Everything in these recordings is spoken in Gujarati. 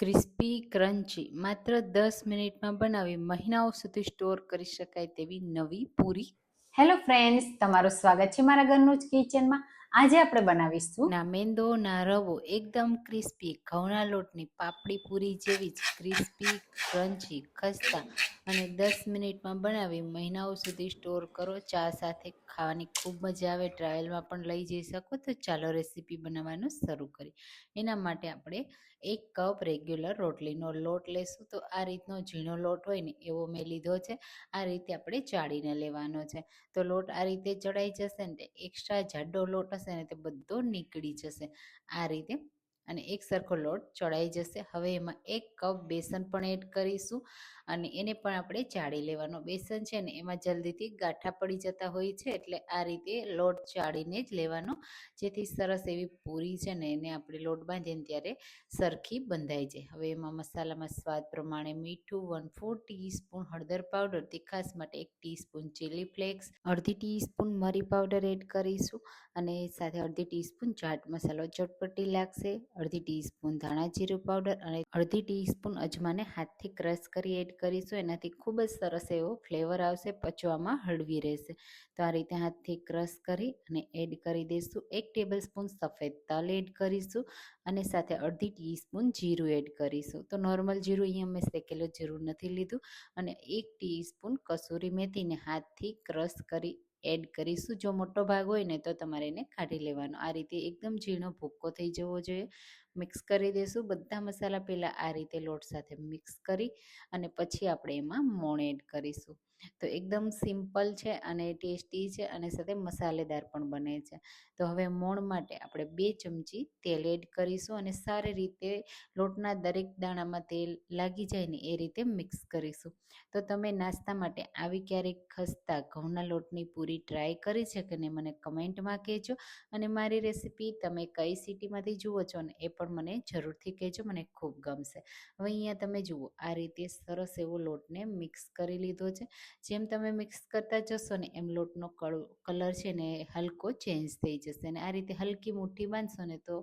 ક્રિસ્પી ક્રન્ચી માત્ર દસ મિનિટમાં બનાવી મહિનાઓ સુધી સ્ટોર કરી શકાય તેવી નવી પૂરી. હેલો ફ્રેન્ડ્સ તમારું સ્વાગત છે મારા ઘરનું જ કિચનમાં. આજે આપણે બનાવીશું ના મેંદો ના રવો એકદમ ક્રિસ્પી ઘઉંના લોટની પાપડી પૂરી જેવી જ ક્રિસ્પી ક્રન્ચી ખસ્તા અને દસ મિનિટમાં બનાવી મહિનાઓ સુધી સ્ટોર કરો. ચા સાથે ખાવાની ખૂબ મજા આવે. ટ્રાવેલમાં પણ લઈ જઈ શકો. તો ચાલો રેસીપી બનાવવાનું શરૂ કરી એના માટે આપણે એક કપ રેગ્યુલર રોટલીનો લોટ લેશું. તો આ રીતનો ઝીણો લોટ હોય ને, એવો મેં લીધો છે. આ રીતે આપણે ચાળીને લેવાનો છે. તો લોટ આ રીતે ચડાઈ જશે ને એક્સ્ટ્રા જાડો લોટ હશે ને, તે બધો નીકળી જશે. આ રીતે અને એક સરખો લોટ ચડાઈ જશે. હવે એમાં એક કપ બેસન પણ એડ કરીશું અને એને પણ આપણે ચાળી લેવાનો. બેસન છે ને એમાં જલ્દીથી ગાંઠા પડી જતા હોય છે, એટલે આ રીતે લોટ ચાળીને જ લેવાનો. જેથી સરસ એવી પૂરી છે ને એને આપણે લોટ બાંધીને ત્યારે સરખી બંધાઈ જાય. હવે એમાં મસાલામાં સ્વાદ પ્રમાણે મીઠું વન ફોર ટીસ્પૂન, હળદર પાવડર તીખાસ માટે એક ટીસ્પૂન ચીલી ફ્લેક્સ, અડધી ટીસ્પૂન મરી પાવડર એડ કરીશું અને સાથે અડધી ટીસ્પૂન ચાટ મસાલો. ચટપટી લાગશે અડધી ટીસ્પૂન ધાણા જીરું પાવડર અને અડધી ટીસ્પૂન અજમાને હાથથી ક્રશ કરી એડ કરીશું. એનાથી ખૂબ જ સરસ એવો ફ્લેવર આવશે, પચવામાં હળવી રહેશે. તો આ રીતે હાથથી ક્રશ કરી અને એડ કરી દઈશું. એક ટેબલ સ્પૂન સફેદ તલ એડ કરીશું અને સાથે અડધી ટીસ્પૂન જીરું એડ કરીશું. તો નોર્મલ જીરું અહીંયા મેં શેકેલો જીરું નથી લીધું. અને એક ટીસ્પૂન કસૂરી મેથીને હાથથી ક્રશ કરી એડ કરીશું. જો મોટો ભાગ હોય ને તો તમારે એને કાઢી લેવાનો. આ રીતે એકદમ ઝીણો ભૂક્કો થઈ જવો જોઈએ. મિક્સ કરી દઈશું બધા મસાલા પહેલાં આ રીતે લોટ સાથે મિક્સ કરી અને પછી આપણે એમાં મોણ એડ કરીશું. તો એકદમ સિમ્પલ છે અને ટેસ્ટી છે અને સાથે મસાલેદાર પણ બને છે. તો હવે મોણ માટે આપણે બે ચમચી તેલ એડ કરીશું અને સારી રીતે લોટના દરેક દાણામાં તેલ લાગી જાય ને એ રીતે મિક્સ કરીશું. તો તમે નાસ્તા માટે આવી ક્યારેક ખસ્તા ઘઉંના લોટની પૂરી ટ્રાય કરી છે કે ને મને કમેન્ટમાં કહેજો. અને મારી રેસીપી તમે કઈ સિટીમાંથી જુઓ છો ને એ પણ મને જરૂરથી કહેજો, મને ખૂબ ગમશે. હવે અહીંયા તમે જુઓ, આ રીતે સરસ એવો લોટને મિક્સ કરી લીધો છે. જેમ તમે મિક્સ કરતા જશો ને એમ લોટનો કલર છે ને હલકો ચેન્જ થઈ જશે અને આ રીતે હલકી મુઠ્ઠી બાંધશો ને તો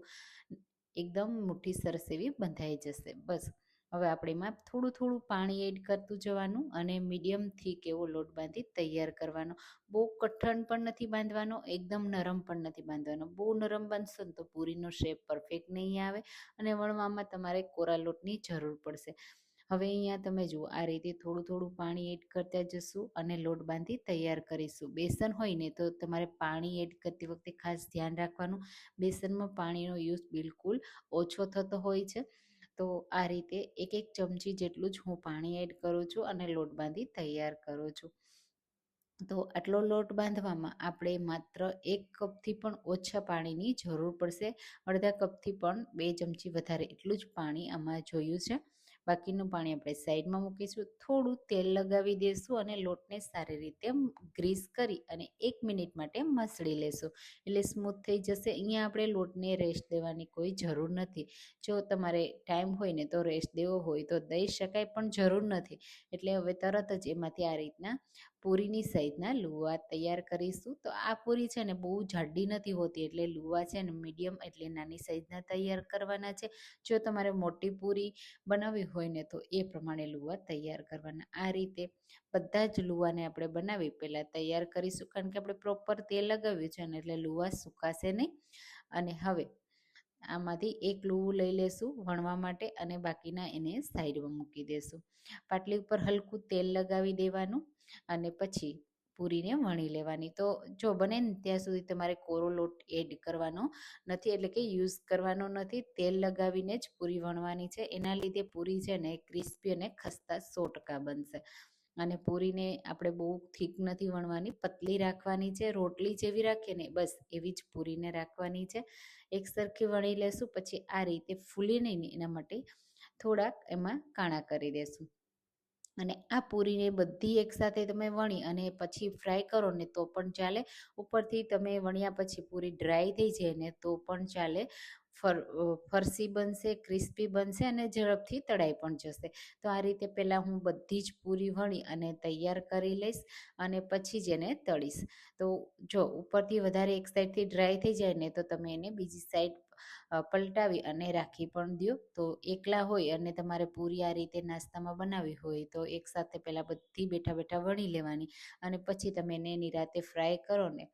એકદમ મુઠ્ઠી સરસ એવી બંધાઈ જશે. બસ. હવે આપણે એમાં થોડું થોડું પાણી એડ કરતું જવાનું અને મીડિયમ થીક એવો લોટ બાંધી તૈયાર કરવાનો. બહુ કઠણ પણ નથી બાંધવાનો, એકદમ નરમ પણ નથી બાંધવાનો. બહુ નરમ બાંધશો ને તો પૂરીનો શેપ પરફેક્ટ નહીં આવે અને વણવામાં તમારે કોરા લોટની જરૂર પડશે. હવે અહીંયા તમે જુઓ, આ રીતે થોડું થોડું પાણી એડ કરતા જશું અને લોટ બાંધી તૈયાર કરીશું. બેસન હોય ને તો તમારે પાણી એડ કરતી વખતે ખાસ ધ્યાન રાખવાનું. બેસનમાં પાણીનો યુઝ બિલકુલ ઓછો થતો હોય છે. તો આ રીતે એક એક ચમચી જેટલું જ હું પાણી એડ કરું છું અને લોટ બાંધી તૈયાર કરું છું. તો આટલો લોટ બાંધવામાં આપણે માત્ર એક કપથી પણ ઓછા પાણીની જરૂર પડશે. અડધા કપથી પણ બે ચમચી વધારે એટલું જ પાણી આમાં જોયું છે. બાકીનું પાણી આપણે સાઈડમાં મૂકીશું. થોડું તેલ લગાવી દઈશું અને લોટને સારી રીતે ગ્રીસ કરી અને એક મિનિટ માટે મસળી લેશું. એટલે સ્મૂથ થઈ જશે. અહીંયા આપણે લોટને રેસ્ટ દેવાની કોઈ જરૂર નથી. જો તમારે ટાઈમ હોય ને તો રેસ્ટ દેવો હોય તો દઈ શકાય પણ જરૂર નથી. એટલે હવે તરત જ એમાંથી આ રીતના પૂરીની સાઈઝના લુવા તૈયાર કરીશું. તો આ પૂરી છે ને બહુ જાડી નથી હોતી એટલે લુવા છે ને મીડિયમ એટલે નાની સાઈઝના તૈયાર કરવાના છે. જો તમારે મોટી પૂરી બનાવવી હોય ને તો એ પ્રમાણે લુવા તૈયાર કરવાના. આ રીતે બધા જ લુવાને આપણે બનાવી પહેલાં તૈયાર કરીશું કારણ કે આપણે પ્રોપર તેલ લગાવ્યું છે ને એટલે લુવા સુકાશે નહીં. અને હવે આમાંથી એક લુવું લઈ લેશું વણવા માટે અને બાકીના એને સાઈડમાં મૂકી દેશું. પાટલી ઉપર હલકું તેલ લગાવી દેવાનું. અને પછી પૂરીને વણી લેવાની. તો જો બને ને ત્યાં સુધી તમારે કોરો લોટ એડ કરવાનો નથી, એટલે કે યુઝ કરવાનો નથી. તેલ લગાવીને જ પૂરી વણવાની છે. એના લીધે પૂરી છે ને ક્રિસ્પી અને ખસ્તા સો ટકા બનશે. અને પૂરીને આપણે બહુ થીક નથી વણવાની, પતલી રાખવાની છે. રોટલી જેવી રાખીએ ને બસ એવી જ પૂરીને રાખવાની છે. એક સરખી વણી લેશું, પછી આ રીતે ફૂલી નહીં એના માટે થોડાક એમાં કાણા કરી દેશું. અને આ પૂરીને બધી એકસાથે તમે વણી અને પછી ફ્રાય કરો ને તો પણ ચાલે. ઉપરથી તમે વણ્યા પછી પૂરી ડ્રાય થઈ જાય ને તો પણ ચાલે. ફર ફરસી બનશે ક્રિસ્પી બનશે અને ઝડપથી તળાઈ પણ જશે. તો આ રીતે પહેલાં હું બધી જ પૂરી વણી અને તૈયાર કરી લઈશ અને પછી જ એને તળીશ. તો જો ઉપરથી વધારે એક સાઈડથી ડ્રાય થઈ જાય ને તો તમે એને બીજી સાઈડ પલટાવી અને રાખી પણ દ્યો. તો એકલા હોય અને તમારે પૂરી આ રીતે નાસ્તામાં બનાવવી હોય, તો એકસાથે પહેલાં બધી બેઠા બેઠા વણી લેવાની અને પછી તમે એને નિરાતે ફ્રાય કરો ને,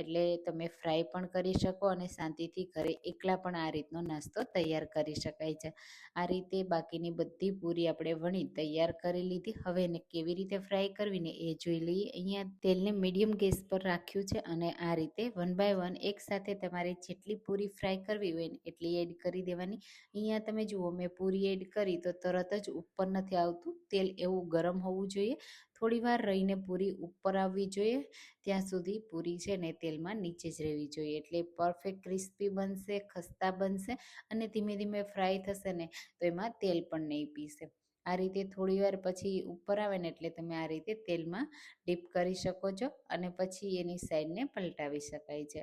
એટલે તમે ફ્રાય પણ કરી શકો અને શાંતિથી ઘરે એકલા પણ આ રીતનો નાસ્તો તૈયાર કરી શકાય છે. આ રીતે બાકીની બધી પૂરી આપણે વણી તૈયાર કરી લીધી. હવે એને કેવી રીતે ફ્રાય કરવી ને એ જોઈ લઈએ. અહીંયા તેલને મીડિયમ ગેસ પર રાખ્યું છે અને આ રીતે વન બાય વન એકસાથે તમારે જેટલી પૂરી ફ્રાય કરવી હોય ને એટલી એડ કરી દેવાની. અહીંયા તમે જુઓ, મેં પૂરી એડ કરી તો તરત જ ઉપર નથી આવતું. તેલ એવું ગરમ હોવું જોઈએ. થોડી વાર રહીને પૂરી ઉપર આવવી જોઈએ. ત્યાં સુધી પૂરી છે ને તેલમાં નીચે જ રહેવી જોઈએ. એટલે પરફેક્ટ ક્રિસ્પી બનશે, ખસ્તા બનશે અને ધીમે ધીમે ફ્રાય થશે ને, તો એમાં તેલ પણ નહીં પીશે આ રીતે થોડી વાર પછી ઉપર આવે ને એટલે તમે આ રીતે તેલમાં ડીપ કરી શકો છો અને પછી એની સાઈડને પલટાવી શકાય છે.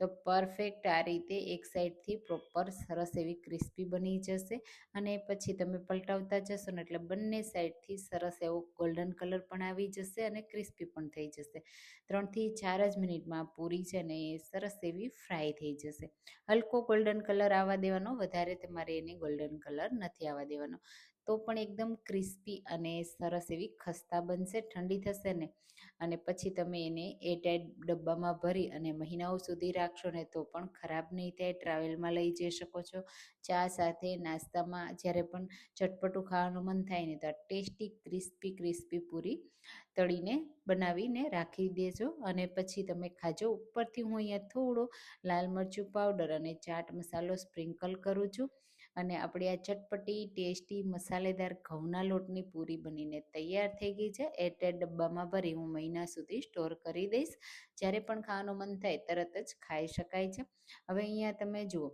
તો પરફેક્ટ આ રીતે એક સાઈડથી પ્રોપર સરસ એવી ક્રિસ્પી બની જશે અને પછી તમે પલટાવતા જશો ને એટલે બંને સાઈડથી સરસ એવો ગોલ્ડન કલર પણ આવી જશે અને ક્રિસ્પી પણ થઈ જશે. ત્રણથી ચાર જ મિનિટમાં પૂરી છે ને એ સરસ એવી ફ્રાય થઈ જશે. હલકો ગોલ્ડન કલર આવવા દેવાનો, વધારે તમારે એને ગોલ્ડન કલર નથી આવવા દેવાનો. તો પણ એકદમ ક્રિસ્પી અને સરસ એવી ખસ્તા બનશે, ઠંડી થશે ને. અને પછી તમે એને એ ટાઈટ ડબ્બામાં ભરી અને મહિનાઓ સુધી રાખશો ને તો પણ ખરાબ નહીં થાય, ટ્રાવેલમાં લઈ જઈ શકો છો. ચા સાથે, નાસ્તામાં જ્યારે પણ ચટપટું ખાવાનું મન થાય ને તો ટેસ્ટી, ક્રિસ્પી ક્રિસ્પી પૂરી તળીને બનાવીને રાખી દેજો. અને પછી તમે ખાજો. ઉપરથી હું અહીંયા થોડો લાલ મરચું પાવડર અને ચાટ મસાલો સ્પ્રિંકલ કરું છું. અને આપણી આ ચટપટી, ટેસ્ટી, મસાલેદાર ઘઉંના લોટની પૂરી બનીને તૈયાર થઈ ગઈ છે. એરટાઈટ ડબ્બામાં ભરી હું મહિના સુધી સ્ટોર કરી દઈશ. જ્યારે પણ ખાવાનું મન થાય તરત જ ખાઈ શકાય છે. હવે અહીંયા તમે જુઓ,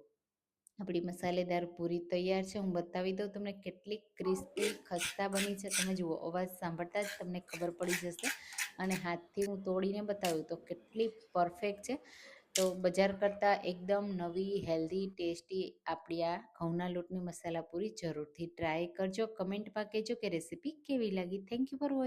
આપણી મસાલેદાર પૂરી તૈયાર છે. હું બતાવી દઉં તમને કેટલી ક્રિસ્પી ખસ્તા બની છે. તમે જુઓ, અવાજ સાંભળતા જ તમને ખબર પડી જશે. અને હાથથી હું તોડીને બતાવ્યું તો કેટલી પરફેક્ટ છે. તો બજાર કરતાં એકદમ નવી હેલ્ધી ટેસ્ટી આપણી આ ઘઉંના લોટની મસાલા પૂરી જરૂરથી ટ્રાય કરજો. કમેન્ટમાં કહેજો કે રેસીપી કેવી લાગી. Thank you for watching